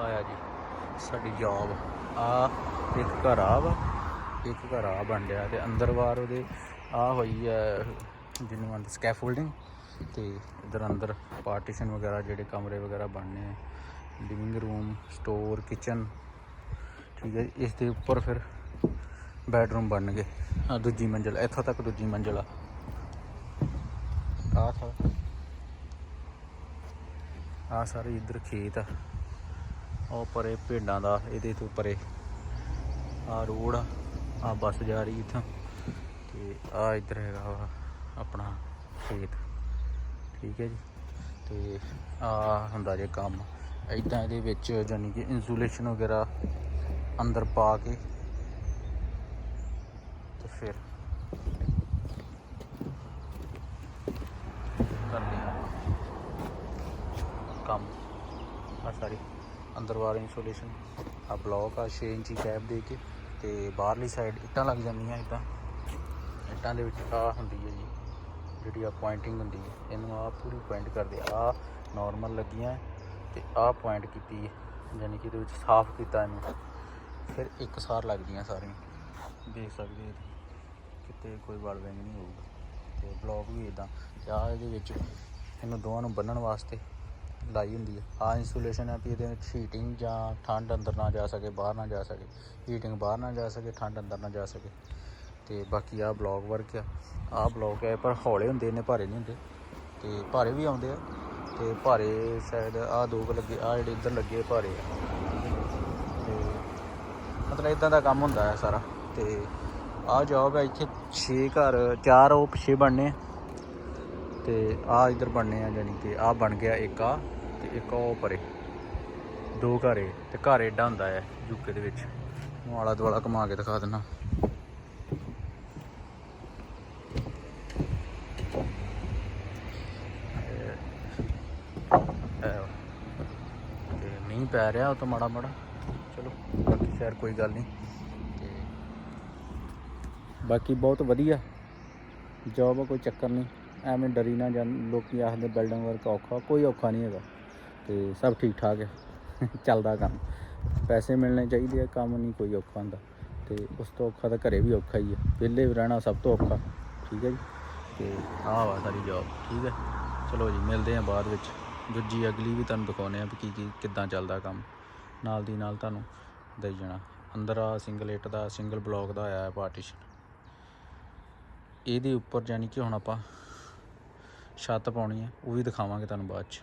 ਆਇਆ ਜੀ। ਸਾਡੀ ਜੌਬ ਆ ਇੱਕ ਘਰ ਆ ਵਾ। ਇੱਕ ਘਰ ਆ ਬਣ ਰਿਹਾ ਤੇ ਅੰਦਰ ਬਾਹਰ ਉਹਦੇ ਆ ਹੋਈ ਹੈ ਜਿਹਨੂੰ ਅੰਦਰ ਸਕੈਫੋਲਡਿੰਗ ਤੇ ਇਧਰ ਅੰਦਰ ਪਾਰਟੀਸ਼ਨ ਵਗੈਰਾ ਜਿਹੜੇ ਕਮਰੇ ਵਗੈਰਾ ਬਣਨੇ ਆ। ਲਿਵਿੰਗ ਰੂਮ ਸਟੋਰ ਕਿਚਨ ਠੀਕ ਹੈ ਇਸ ਦੇ ਉੱਪਰ ਫਿਰ ਬੈਡਰੂਮ ਬਣਨਗੇ। ਆ ਦੂਜੀ ਮੰਜ਼ਲ। ਇੱਥੋਂ ਤੱਕ ਦੂਜੀ ਮੰਜ਼ਲ ਆ। ਆ ਥਾ ਆ ਸਾਰੇ ਇੱਧਰ ਖੇਤ ਆ। ਉਹ ਪਰੇ ਭੇਡਾਂ ਦਾ, ਇਹਦੇ ਤੋਂ ਪਰੇ। ਆ ਰੋਡ ਆ ਬੱਸ ਜਾ ਰਹੀ ਇੱਥੋਂ। ਤੇ ਆ ਇੱਧਰ ਹੈਗਾ ਵਾ ਆਪਣਾ ਖੇਤ। ਠੀਕ ਹੈ ਜੀ। ਤੇ ਆ ਹੁੰਦਾ ਜੇ ਕੰਮ। ਇਦਾਂ ਇਹਦੇ ਵਿੱਚ ਯਾਨੀ ਕਿ ਇਨਸੂਲੇਸ਼ਨ ਵਗੈਰਾ ਅੰਦਰ ਪਾ ਕੇ ਤੇ ਫਿਰ ਕਰਦੇ ਆ ਕੰਮ। ਆ ਸਾਰੀ ਅੰਦਰ ਬਾਹਰ ਇਨਸੂਲੇਸ਼ਨ ਆ ਬਲੌਕ ਆ 6 ਇੰਚੀ ਕੈਪ ਦੇ ਕੇ ਤੇ ਬਾਹਰਲੀ ਸਾਈਡ ਇੱਟਾਂ ਲੱਗ ਜਾਂਦੀਆਂ ਇੱਦਾਂ ਇੱਟਾਂ ਦੇ ਵਿੱਚ ਆ ਹੁੰਦੀ ਹੈ ਜੀ, ਜਿਹੜੀ ਆ ਪੁਆਇੰਟਿੰਗ ਹੁੰਦੀ ਹੈ, ਇਹਨੂੰ ਆ ਪੂਰੀ ਪੁਆਇੰਟ ਕਰਦੇ ਆ। ਨਾਰਮਲ ਲੱਗੀਆਂ ਤੇ ਆ ਪੁਆਇੰਟ ਕੀਤੀ ਹੈ ਯਾਨੀ ਕਿ ਇਹਦੇ ਵਿੱਚ ਸਾਫ਼ ਕੀਤਾ ਇਹਨੂੰ। ਫਿਰ ਇੱਕ ਸਾਰ ਲੱਗਦੀਆਂ ਸਾਰੀਆਂ। ਦੇਖ ਸਕਦੇ ਹੋ ਕਿਤੇ ਕੋਈ ਵੜ ਵੈਂਗ ਨਹੀਂ ਹੋਊਗਾ। ਤੇ ਬਲੌਕ ਵੀ ਇਦਾਂ ਆ ਇਹਦੇ ਵਿੱਚ ਇਹਨੂੰ ਦੋਵਾਂ ਨੂੰ ਬੰਨਣ ਵਾਸਤੇ ਲਾਈ ਹੁੰਦੀ ਹੈ। ਆ ਇਨਸੂਲੇਸ਼ਨ ਹੈ ਵੀ ਇਹਦੇ ਵਿੱਚ ਹੀਟਿੰਗ ਜਾਂ ਠੰਡ ਅੰਦਰ ਨਾ ਜਾ ਸਕੇ, ਬਾਹਰ ਨਾ ਜਾ ਸਕੇ। ਹੀਟਿੰਗ ਬਾਹਰ ਨਾ ਜਾ ਸਕੇ, ਠੰਡ ਅੰਦਰ ਨਾ ਜਾ ਸਕੇ। ਤੇ ਬਾਕੀ ਆ ਬਲੌਕ ਵਰਕ ਆ। ਆ ਬਲੌਕ ਹੈ ਪਰ ਹੌਲੇ ਹੁੰਦੇ ਨੇ ਭਾਰੇ ਨਹੀਂ ਹੁੰਦੇ। ਤੇ ਭਾਰੇ ਵੀ ਆਉਂਦੇ ਆ। ਤੇ ਭਾਰੇ ਸਾਈਡ ਆ ਦੋ ਕੁ ਲੱਗੇ ਆ ਜਿਹੜੇ ਇੱਧਰ ਲੱਗੇ ਭਾਰੇ ਆ। ਤੇ ਮਤਲਬ ਇਦਾਂ ਦਾ ਕੰਮ ਹੁੰਦਾ ਹੈ ਸਾਰਾ। ਤੇ ਆ ਜੌਬ ਹੈ ਇੱਥੇ 6 ਘਰ, ਚਾਰ ਉਹ ਪਿੱਛੇ ਬਣਨੇ ਤੇ ਆ ਇਧਰ ਬਣਨੇ ਆ ਜਾਨੀ ਕਿ ਆ ਬਣ ਗਿਆ ਇੱਕ ਆ ਤੇ ਇੱਕ ਉਹ ਪਰੇ। ਦੋ ਘਰ ਏ ਤੇ ਘਰ ਏਡਾ ਹੁੰਦਾ ਹੈ ਯੂਕੇ ਦੇ ਵਿੱਚ। ਮੈਂ ਆਲਾ ਦੁਆਲਾ ਘੁਮਾ ਕੇ ਦਿਖਾ ਦਿੰਨਾ। ਮੀਂਹ ਪੈ ਰਿਹਾ ਉਹ ਤਾਂ ਮਾੜਾ ਮਾੜਾ। ਚਲੋ, ਬਾਕੀ ਖੈਰ ਕੋਈ ਗੱਲ ਨਹੀਂ। ਤੇ ਬਾਕੀ ਬਹੁਤ ਵਧੀਆ। ਜੌਬ ਕੋਈ ਚੱਕਰ ਨਹੀਂ। ਐਵੇਂ ਡਰੀ ਨਾ ਜਾਂ ਲੋਕੀ ਆਖਦੇ ਬਿਲਡਿੰਗ ਵਰਕ ਔਖਾ, ਕੋਈ ਔਖਾ ਨਹੀਂ ਹੈਗਾ। ਤੇ ਸਭ ਠੀਕ ਠਾਕ ਹੈ, ਚੱਲਦਾ ਕੰਮ। ਪੈਸੇ ਮਿਲਣੇ ਚਾਹੀਦੇ ਆ, ਕੰਮ ਨਹੀਂ ਕੋਈ ਔਖਾ ਹੁੰਦਾ। ਤੇ ਉਸ ਤੋਂ ਔਖਾ ਤਾਂ ਘਰੇ ਵੀ ਔਖਾ ਹੀ ਹੈ। ਵਿਹਲੇ ਵੀ ਰਹਿਣਾ ਸਭ ਤੋਂ ਔਖਾ, ਠੀਕ ਹੈ ਜੀ? ਤੇ ਆਹ ਵਾ ਸਾਰੀ ਜੌਬ ਠੀਕ ਹੈ? ਚਲੋ ਜੀ, ਮਿਲਦੇ ਹਾਂ ਬਾਅਦ ਵਿੱਚ। ਦੂਜੀ, ਅਗਲੀ ਵੀ ਤੁਹਾਨੂੰ ਦਿਖਾਉਂਦੇ ਆ ਵੀ ਕੀ ਕੀ, ਕਿੱਦਾਂ ਚੱਲਦਾ ਕੰਮ। ਨਾਲ ਦੀ ਨਾਲ ਤੁਹਾਨੂੰ ਦੇਈ ਜਾਣਾ। ਅੰਦਰ ਆ ਸਿੰਗਲ ਇੱਟ ਦਾ ਸਿੰਗਲ ਬਲੌਕ ਦਾ ਆਇਆ ਪਾਰਟੀਸ਼ਨ ਇਹਦੇ ਉੱਪਰ ਜਾਨੀ ਕਿ ਹੁਣ ਆਪਾਂ ਛੱਤ ਪਾਉਣੀ ਹੈ ਉਹ ਵੀ ਦਿਖਾਵਾਂਗੇ ਤੁਹਾਨੂੰ ਬਾਅਦ ਚ।